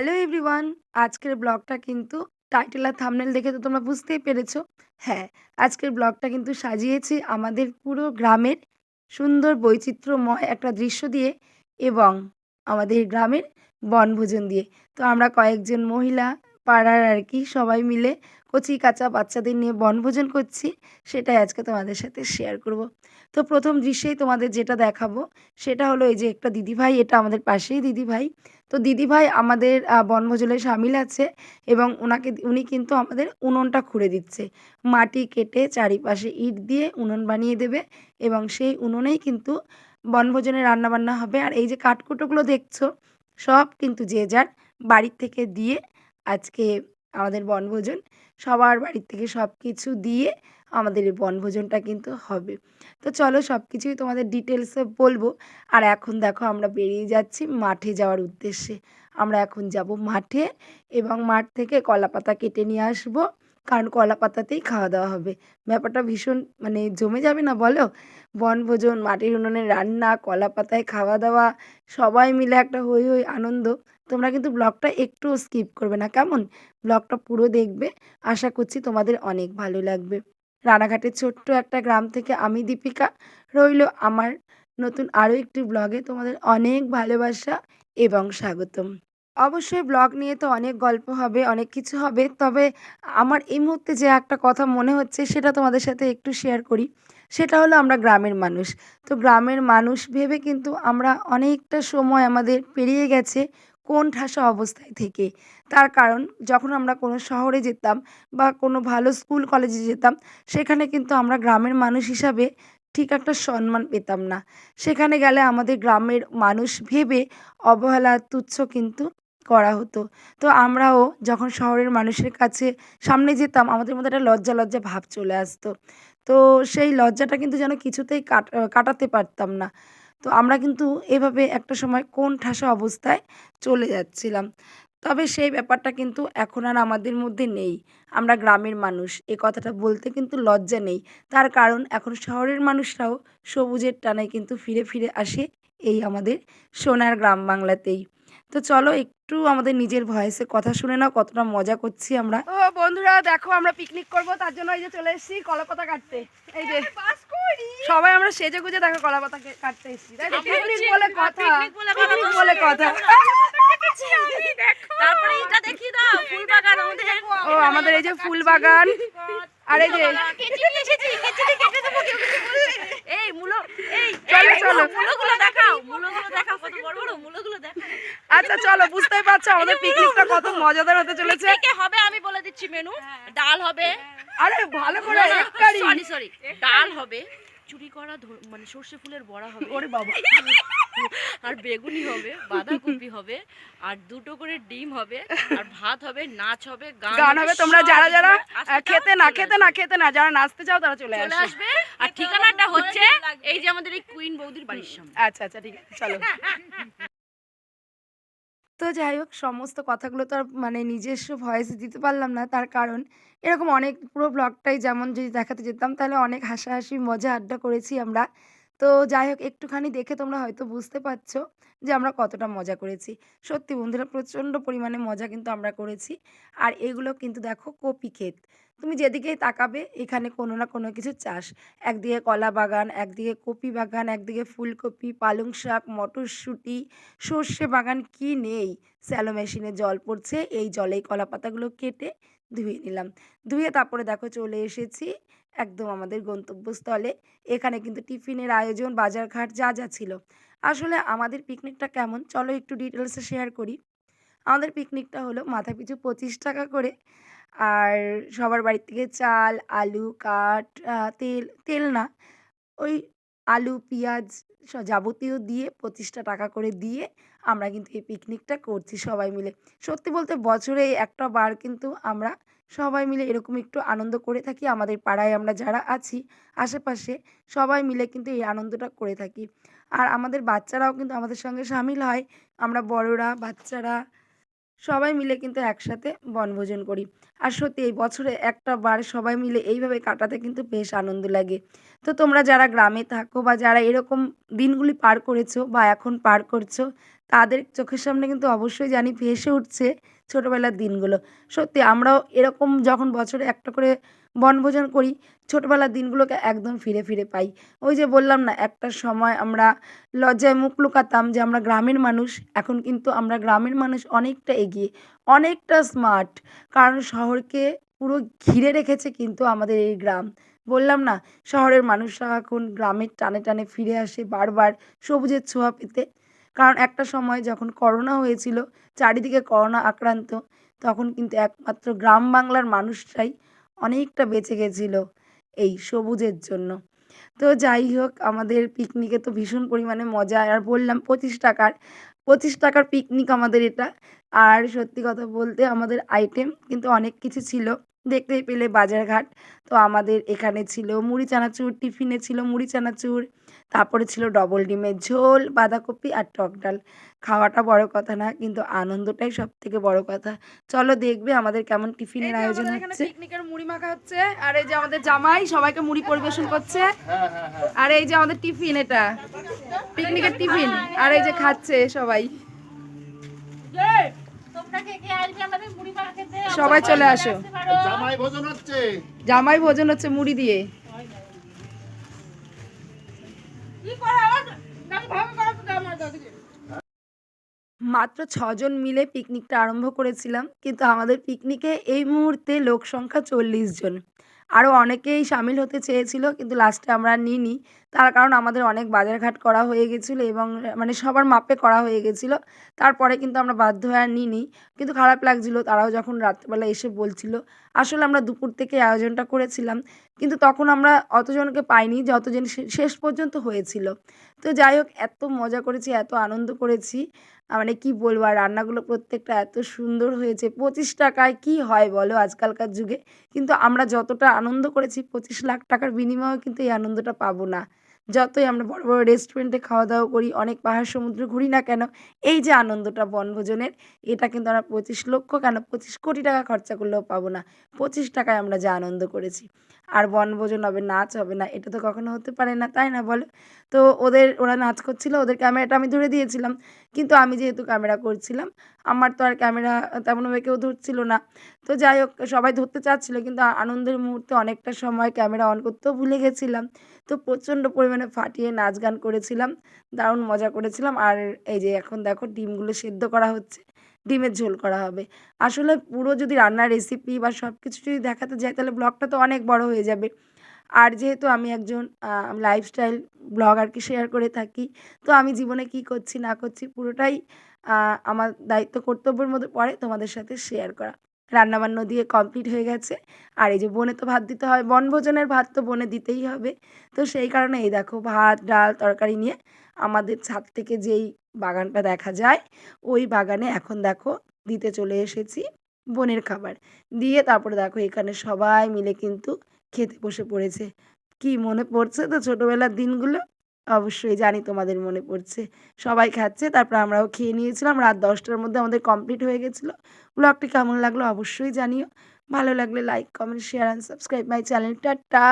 Hello everyone আজকের ব্লগটা কিন্তু টাইটেল আর থামনেল দেখে তো তোমরা বুঝতেই পেরেছ। হ্যাঁ আজকের ব্লগটা কিন্তু সাজিয়েছি আমাদের পুরো গ্রামের সুন্দর বৈচিত্র্যময় একটা দৃশ্য দিয়ে এবং আমাদের গ্রামের বনভোজন দিয়ে। তো আমরা কয়েকজন মহিলা পাড়ার আর কি, সবাই মিলে কচি কাঁচা বাচ্চাদের নিয়ে বনভোজন করছি। সেটাই আজকে তোমাদের সাথে শেয়ার করব। তো প্রথম দৃশ্যেই তোমাদের যেটা দেখাবো, সেটা হলো এই যে একটা দিদিভাই, এটা আমাদের পাশেই দিদিভাই। তো দিদিভাই আমাদের বনভোজনে সামিল আছে এবং ওনাকে উনি কিন্তু আমাদের উনুনটা খুঁড়ে দিচ্ছে। মাটি কেটে চারিপাশে ইট দিয়ে উনুন বানিয়ে দেবে এবং সেই উনুনেই কিন্তু বনভোজনে রান্নাবান্না হবে। আর এই যে কাঠকুটোগুলো দেখছ, সব কিন্তু যে যার বাড়ির থেকে দিয়ে আজকে আমাদের বনভোজন, সবার বাড়ির থেকে সব কিছু দিয়ে আমাদের এই বনভোজনটা কিন্তু হবে। তো চলো সব কিছুই তোমাদের ডিটেলসে বলব। আর এখন দেখো আমরা বেরিয়ে যাচ্ছি মাঠে যাওয়ার উদ্দেশ্যে। আমরা এখন যাব মাঠে এবং মাঠ থেকে কলা পাতা কেটে নিয়ে আসব, কারণ কলা পাতাতেই খাওয়া দাওয়া হবে। ব্যাপারটা ভীষণ মানে জমে যাবে না বলো? বনভোজন, মাটির উনুনে রান্না কলা পাতায় খাওয়া দাওয়া, সবাই মিলে একটা হই হই আনন্দ। তোমরা কিন্তু ব্লগটা একটুও স্কিপ করবে না। কেমন? ব্লগটা পুরো দেখবে। আশা করছি তোমাদের অনেক ভালো লাগবে। রানাঘাটের ছোট্ট একটা গ্রাম থেকে আমি দীপিকা রইল। আমার নতুন আরও একটি ব্লগে তোমাদের অনেক ভালোবাসা এবং স্বাগতম। অবশ্যই ব্লগ নিয়ে তো অনেক গল্প হবে, অনেক কিছু হবে। তবে আমার এই মুহূর্তে যে একটা কথা মনে হচ্ছে সেটা তোমাদের সাথে একটু শেয়ার করি। সেটা হলো আমরা গ্রামের মানুষ। তো গ্রামের মানুষ ভেবে কিন্তু আমরা অনেকটা সময় আমাদের পেরিয়ে গেছে। কোন ঠাসা অবস্থায় থেকে। তার কারণ, যখন আমরা কোনো শহরে যেতাম বা কোনো ভালো স্কুল কলেজে যেতাম, সেখানে কিন্তু আমরা গ্রামের মানুষ হিসাবে ঠিক একটা সম্মান পেতাম না। সেখানে গেলে আমাদের গ্রামের মানুষ ভেবে অবহেলা, তুচ্ছ কিন্তু করা হতো। তো আমরাও যখন শহরের মানুষের কাছে সামনে যেতাম, আমাদের মধ্যে একটা লজ্জা লজ্জা ভাব চলে আসতো। তো সেই লজ্জাটা কিন্তু যেন কিছুতেই কাট, কাটাতে পারতাম না। তো আমরা কিন্তু এভাবে একটা সময় কোন ঠাসা অবস্থায় চলে যাচ্ছিলাম। তবে সেই ব্যাপারটা কিন্তু এখন আর আমাদের মধ্যে নেই। আমরা গ্রামের মানুষ এ কথাটা বলতে কিন্তু লজ্জা নেই। তার কারণ এখন শহরের মানুষরাও সবুজের টানে কিন্তু ফিরে ফিরে আসে এই আমাদের সোনার গ্রাম বাংলাতেই। তো চলো একটু আমাদের নিজের ভয়েসে কথা শুনে নাও কতটা মজা করছি আমরা। ও বন্ধুরা দেখো আমরা পিকনিক করব তার জন্য এই যে চলে এসেছি কলাপাতা কাটতে। এই যে সবাই আমরা সেজে গুজে দেখো কলাপাতা কাটতে এসেছি। তাই পিকনিক বলে কথা। পিকনিক বলে কথা। তারপরে এটা দেখিয়ে দাও ফুল বাগান আমাদের। ও আমাদের এই যে ফুল বাগান আর এই যে এই মুলো এই চলো, চলো। মুলোগুলো দেখাও মুলোগুলো দেখাও কত বড় বড় মুলোগুলো দেখাও। আচ্ছা চলো বুঝতেই পারছ আমাদের পিকনিকটা কত মজাদার হতে চলেছে। থেকে হবে আমি বলে দিচ্ছি মেনু ডাল হবে। আরে ভালো করে সরি সরি ডাল হবে চুরি করা মানে সর্ষে ফুলের বড়া হবে। ওরে বাবা। আর বেগুনি হবে বাঁধাকপি হবে আর দুটো করে ডিম হবে আর ভাত হবে নাচ হবে গান হবে তোমরা যারা যারা খেতে না খেতে না খেতে না যারা নাচতে চাও তারা চলে চলে আসবে। আর ঠিকানাটা হচ্ছে এই যে আমাদের এই কুইন বৌদির বাড়ির সামনে। আচ্ছা আচ্ছা ঠিক আছে চলো। তো যাই হোক সমস্ত কথাগুলো তো আর মানে নিজস্ব ভয়েসে দিতে পারলাম না তার কারণ এরকম অনেক পুরো ব্লগটাই যেমন যদি দেখাতে যেতাম তাহলে অনেক হাসাহাসি মজা আড্ডা করেছি আমরা। তো যাই হোক, একটুখানি দেখে তোমরা হয়তো বুঝতে পারছ যে আমরা কতটা মজা করেছি। সত্যি বন্ধুরা, প্রচণ্ড পরিমাণে মজা কিন্তু আমরা করেছি। আর এগুলো কিন্তু দেখো কপি ক্ষেত। তুমি যেদিকেই তাকাবে, এখানে কোনো না কোনো কিছু চাষ। একদিকে কলা বাগান, একদিকে কপি বাগান, একদিকে ফুলকপি, পালং শাক, মটরশুঁটি, সর্ষে বাগান, কি নেই? স্যালো মেশিনে জল পড়ছে, এই জলেই কলা পাতাগুলো কেটে ধুয়ে নিলাম। ধুয়ে তারপরে দেখো চলে এসেছি একদম আমাদের গন্তব্যস্থলে। এখানে কিন্তু টিফিনের আয়োজন, বাজারঘাট যা যা ছিল। আসলে আমাদের পিকনিকটা কেমন? চলো একটু ডিটেলসে শেয়ার করি। আমাদের পিকনিকটা হলো মাথা পিছু পঁচিশ টাকা করে। আর সবার বাড়ির থেকে চাল, আলু, কাঠ তেল তেল না, ওই আলু, পেঁয়াজ যাবতীয় দিয়ে পঁচিশটা টাকা করে দিয়ে আমরা কিন্তু এই পিকনিকটা করছি সবাই মিলে। সত্যি বলতে বছরে একটা বার কিন্তু আমরা সবাই মিলে এরকম একটু আনন্দ করে থাকি। আমাদের পাড়ায় আমরা যারা আছি, আশেপাশে সবাই মিলে কিন্তু এই আনন্দটা করে থাকি। আর আমাদের বাচ্চারাও কিন্তু আমাদের সঙ্গে সামিল হয়। আমরা বড়রা, বাচ্চারা সবাই মিলে কিন্তু একসাথে বনভোজন করি। আর সত্যি এই বছরে একটা বার সবাই মিলে এইভাবে কাটাতে কিন্তু বেশ আনন্দ লাগে। তো তোমরা যারা গ্রামে থাকো বা যারা এরকম দিনগুলি পার করেছ বা এখন পার করছ, তাদের চোখের সামনে কিন্তু অবশ্যই জানি ভেসে উঠছে ছোটোবেলার দিনগুলো। সত্যি আমরাও এরকম যখন বছরে একটা করে বনভোজন করি, ছোটোবেলার দিনগুলোকে একদম ফিরে ফিরে পাই। ওই যে বললাম না, একটা সময় আমরা লজ্জায় মুখ লুকাতাম যে আমরা গ্রামের মানুষ, এখন কিন্তু আমরা গ্রামের মানুষ অনেকটা এগিয়ে, অনেকটা স্মার্ট কারণ শহরকে পুরো ঘিরে রেখেছে কিন্তু আমাদের এই গ্রাম। বললাম না, শহরের মানুষরা এখন গ্রামের টানে টানে ফিরে আসে, বারবার সবুজের ছোঁয়া পেতে। কারণ একটা সময় যখন করোনা হয়েছিল, চারিদিকে করোনা আক্রান্ত, তখন কিন্তু একমাত্র গ্রাম বাংলার মানুষরাই অনেকটা বেঁচে গেছিল এই সবুজের জন্য। তো যাই হোক, আমাদের পিকনিকে তো ভীষণ পরিমাণে মজা। আর বললাম পঁচিশ টাকার পঁচিশ টাকার পিকনিক আমাদের এটা। আর সত্যি কথা বলতে আমাদের আইটেম কিন্তু অনেক কিছু ছিল। দেখতেই পেলে বাজারঘাট। তো আমাদের এখানে ছিল মুড়ি চানাচুর টিফিনে ছিল মুড়ি চানাচুর তারপরে ছিল ডবল ডিমের ঝোল বাঁধাকপি আর টক ডাল। খাওয়াটা বড় কথা না কিন্তু আনন্দটাই সব থেকে বড় কথা। চলো দেখবে আমাদের কেমন টিফিনের আয়োজন হচ্ছে। পিকনিকের মুড়ি মাখা হচ্ছে আর এই যে আমাদের জামাই সবাইকে মুড়ি পরিবেশন করছে। আর এই যে আমাদের টিফিন এটা পিকনিকের টিফিন। আর এই যে খাচ্ছে সবাই। সবাই চলে আসো। জামাই ভোজন হচ্ছে। জামাই ভোজন হচ্ছে মুড়ি দিয়ে। মাত্র ছজন মিলে পিকনিকটা আরম্ভ করেছিলাম, কিন্তু আমাদের পিকনিকে এই মুহূর্তে লোক সংখ্যা চল্লিশ জন। আরও অনেকেই সামিল হতে চেয়েছিল, কিন্তু লাস্টে আমরা নিইনি। তার কারণ আমাদের অনেক বাজারঘাট করা হয়ে গেছিল এবং মানে সবার মাপে করা হয়ে গেছিল। তারপরে কিন্তু আমরা বাধ্য হয়ে আর নিইনি। কিন্তু খারাপ লাগছিল, তারাও যখন রাত্রেবেলা এসে বলছিল, আসলে আমরা দুপুর থেকে আয়োজনটা করেছিলাম। কিন্তু তখন আমরা অতজনকে পাইনি, যতজন শেষ পর্যন্ত হয়েছিল। তো যাই হোক, এত মজা করেছি, এত আনন্দ করেছি। মানে কি বলব, আর রান্নাগুলো প্রত্যেকটা এত সুন্দর হয়েছে। পঁচিশ টাকায় কি হয় বলো আজকালকার যুগে? কিন্তু আমরা যতটা আনন্দ করেছি, পঁচিশ লাখ টাকার বিনিময়েও কিন্তু এই আনন্দটা পাবো না। যতই আমরা বড় বড় রেস্টুরেন্টে খাওয়া দাওয়া করি, অনেক পাহাড় সমুদ্র ঘুরি না কেন, এই যে আনন্দটা বনভোজনের, এটা কিন্তু আমরা পঁচিশ লক্ষ কেন, পঁচিশ কোটি টাকা খরচা করলেও পাবো না। পঁচিশ টাকায় আমরা যা আনন্দ করেছি। আর বনভোজন হবে, নাচ হবে না, এটা তো কখনো হতে পারে না, তাই না বলো? তো ওদের, ওরা নাচ করছিল, ওদের ক্যামেরাটা আমি ধরে দিয়েছিলাম। কিন্তু আমি যেহেতু ক্যামেরা করছিলাম, আমার তো আর ক্যামেরা তেমনভাবে কেউ ধরছিল না। তো যাই হোক, সবাই ধরতে চাচ্ছিলো, কিন্তু আনন্দের মুহূর্তে অনেকটা সময় ক্যামেরা অন করতেও ভুলে গেছিলাম। তো প্রচণ্ড পরিমাণে ফাটিয়ে নাচ গান করেছিলাম, দারুণ মজা করেছিলাম। আর এই যে এখন দেখো ডিমগুলো সেদ্ধ করা হচ্ছে, ডিমের ঝোল করা হবে। আসলে পুরো যদি রান্নার রেসিপি বা সব কিছু যদি দেখাতে যাই, তাহলে ব্লগটা তো অনেক বড় হয়ে যাবে। আর যেহেতু আমি একজন লাইফস্টাইল ব্লগ আর কি শেয়ার করে থাকি, তো আমি জীবনে কি করছি না করছি পুরোটাই আমার দায়িত্ব কর্তব্যের মধ্যে পড়ে তোমাদের সাথে শেয়ার করা। রান্নাবান্না দিয়ে কমপ্লিট হয়ে গেছে। আর এই যে বনে তো ভাত দিতে হয়, বনভোজনের ভাত তো বনে দিতেই হবে। তো সেই কারণে এই দেখো ভাত, ডাল, তরকারি নিয়ে আমাদের ছাদ থেকে যেই বাগানটা দেখা যায়, ওই বাগানে এখন দেখো দিতে চলে এসেছি বনের খাবার। দিয়ে তারপরে দেখো এখানে সবাই মিলে কিন্তু খেতে বসে পড়েছে। কি মনে পড়ছে তো ছোটোবেলার দিনগুলো? অবশ্যই জানি তোমাদের মনে পড়ছে। সবাই খাচ্ছে, তারপর আমরাও খেয়ে নিয়েছিলাম। রাত দশটার মধ্যে আমাদের কমপ্লিট হয়ে গেছিল। ব্লগটি কেমন লাগল অবশ্যই জানিও। ভালো লাগলে like comment share and subscribe my channel tata!